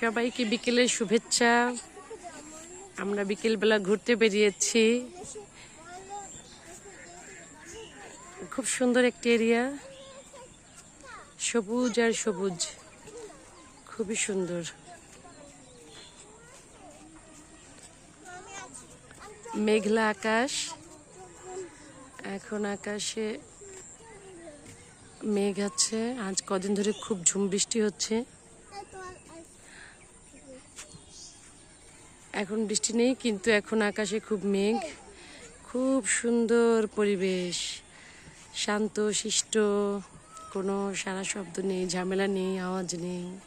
সবাইকে বিকেলের শুভেচ্ছা। আমরা বিকেলবেলা ঘুরতে বেরিয়েছি। খুব সুন্দর একটি এরিয়া। সবুজ আর সবুজ। খুবই সুন্দর। মেঘলা আকাশ। এখন আকাশে মেঘ আছে। আজ কদিন ধরে খুব ঝুম বৃষ্টি হচ্ছে। এখন বৃষ্টি নেই, কিন্তু এখন আকাশে খুব মেঘ, খুব সুন্দর পরিবেশ, শান্ত, শিষ্ট, কোনো সারা শব্দ নেই, ঝামেলা নেই, আওয়াজ নেই।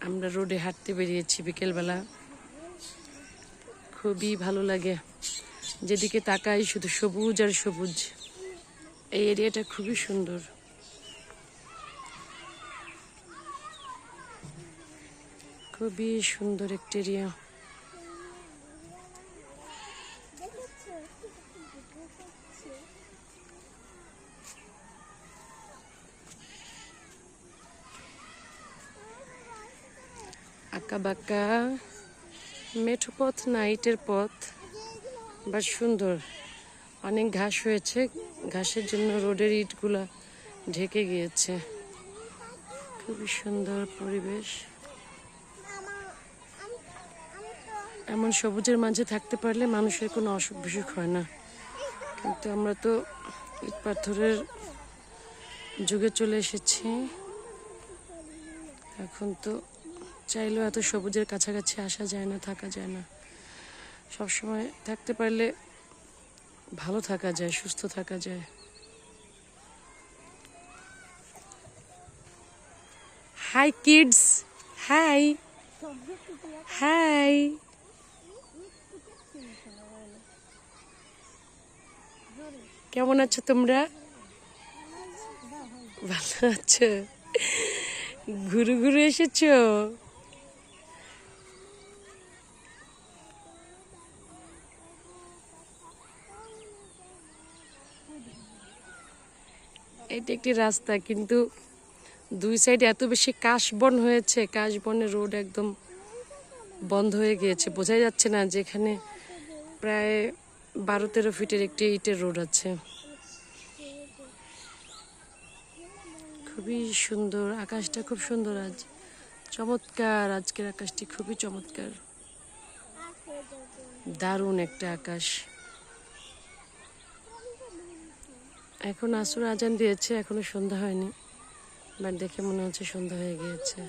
আমরা রোডে হাঁটতে বেরিয়েছি বিকেলবেলা। খুবই ভালো লাগে। যেদিকে তাকাই শুধু সবুজ আর সবুজ। এই এরিয়াটা খুবই সুন্দর। খুবই সুন্দর একটি এরিয়া আঁকা বাঁকা মেঠো পথ না ইটের পথ বা সুন্দর। অনেক ঘাস হয়েছে, ঘাসের জন্য রোডের ইটগুলা ঢেকে গিয়েছে। খুবই সুন্দর পরিবেশ। এমন সবুজের মাঝে থাকতে পারলে মানুষের কোনো অসুখ বিসুখ হয় না। কিন্তু আমরা তো ইট পাথরের যুগে চলে এসেছি। এখন তো চাইলেও এত সবুজের কাছাকাছি আসা যায় না থাকা যায় না। সবসময় থাকতে পারলে ভালো থাকা যায় সুস্থ থাকা যায়। হাই কিডস হাই হাই কেমন আছো তোমরা? ভালো আছো? ঘুরে ঘুরে এসেছ? এটা একটি রাস্তা, কিন্তু দুই সাইডে এত বেশি কাশবন হয়েছে, কাশবনের রোড একদম বন্ধ হয়ে গিয়েছে। বোঝাই যাচ্ছে না যে এখানে প্রায় বারো তেরো ফিটের একটি ইটের রোড আছে। খুবই সুন্দর, আকাশটা খুব সুন্দর আজ। চমৎকার, আজকের আকাশটি খুবই চমৎকার। দারুণ একটা আকাশ। এখন আসর আজান দিয়েছে, এখনও সন্ধ্যা হয়নি, বাট দেখে মনে হচ্ছে সন্ধ্যা হয়ে গিয়েছে।